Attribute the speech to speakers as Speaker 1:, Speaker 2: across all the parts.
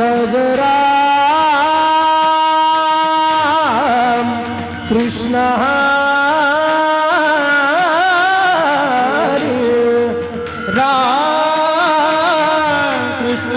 Speaker 1: भजरा कृष्ण
Speaker 2: राम कृष्ण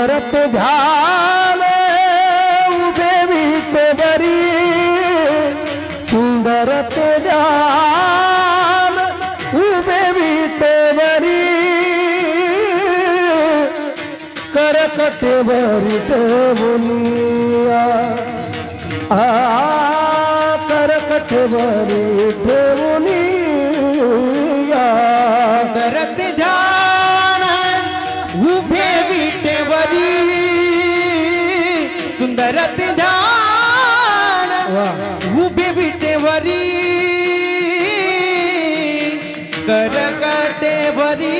Speaker 1: सुंदर ते ध्यान उभे विटे बरी। सुंदर ते ध्यान उभे विटे बरी। करकटे बरी ठेवूनिया आ, करकटे बरी ठेवूनिया
Speaker 2: करत ध्यान विटेवरी सुंदरत ध्यान उभे विटेवरी करकटेवरी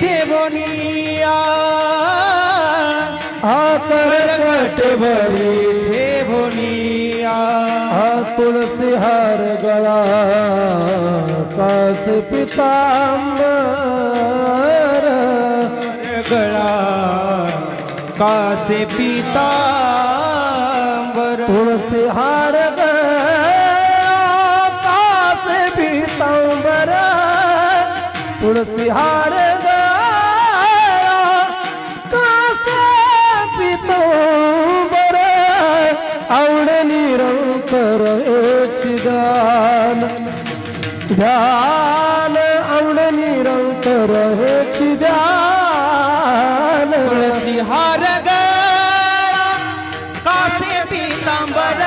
Speaker 2: ठेवनिया
Speaker 1: आ करकटे बरी
Speaker 2: ठेवनिया
Speaker 1: आ तुलसी हर गला काश पितांबर
Speaker 2: गळा काश पितांबर
Speaker 1: तुळसी हार गळा कास पितांबर आवड निरंतर चिदान ध्यान आवड निरंतर चिदान
Speaker 2: तुळसी हार गळा कासे पितांबर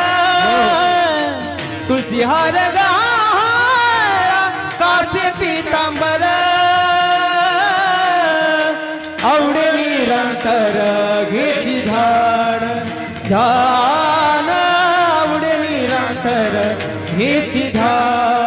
Speaker 2: तुळसी हार गळा
Speaker 1: রেখেছি ধার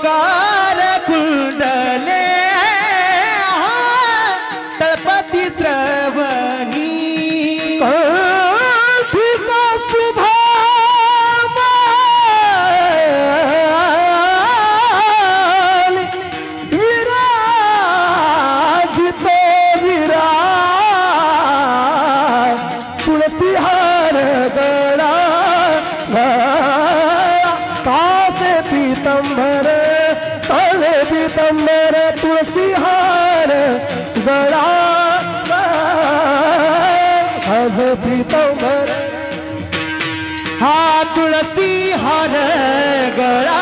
Speaker 1: मकर कुंडले गळा पितंबर
Speaker 2: हा तुळसी हार गळा.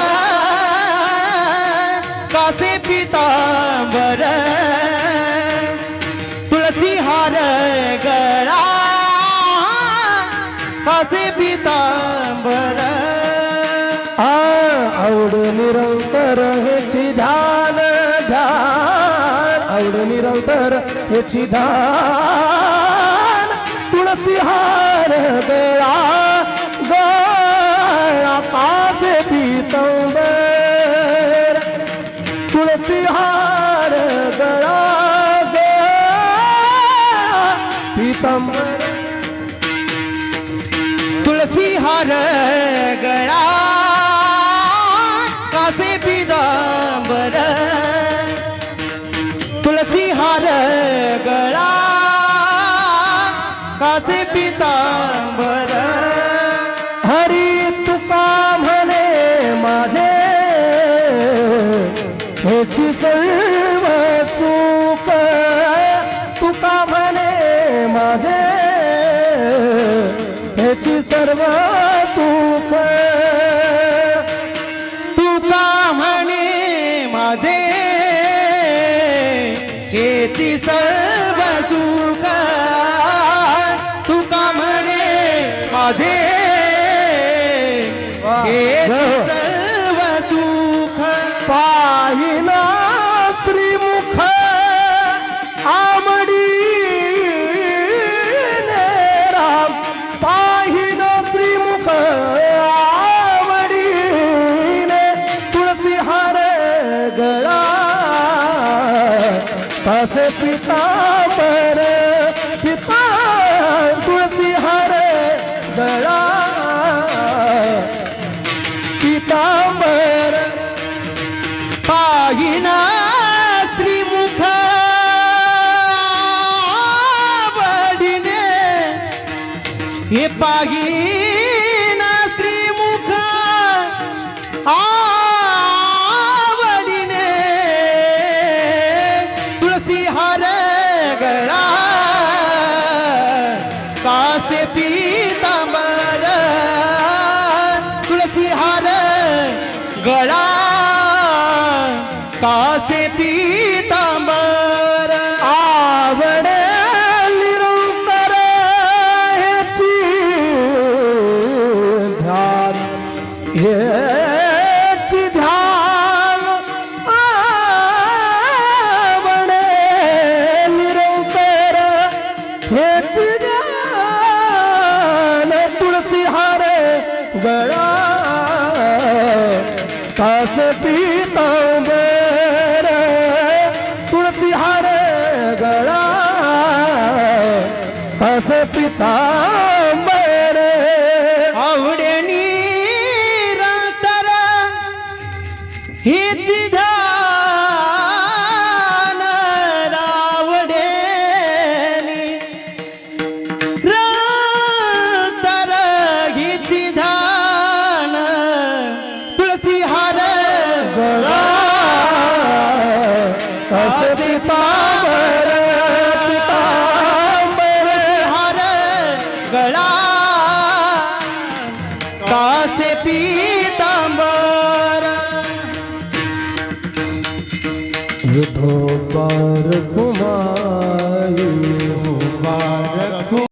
Speaker 2: कासे पितांबर. तुळसी हार गळा. कासे पितांबर.
Speaker 1: आवड निरंतर हेची ध्यान तुळसी हार गळा कासे पितंबर तुळसी हार गळा गळा पितंबर
Speaker 2: तुळसी हार गळा पितांबर. हरी
Speaker 1: तुका म्हणे माझे. ह्याची सर्व सुख तुका म्हणे माझे. ह्याची सर्व सुख कसे पितांबर पिता तुळसी हार गळा पितांबर
Speaker 2: पाहिना श्रीमुख। आवडीने हे पाहिना कासे पीतांबर।
Speaker 1: आवड निरंतर ध्यान हेची ध्यान आवड निरंतर हेची ध्यान तुळसी हार कास कास पीतांबर। विठोबार कुमारी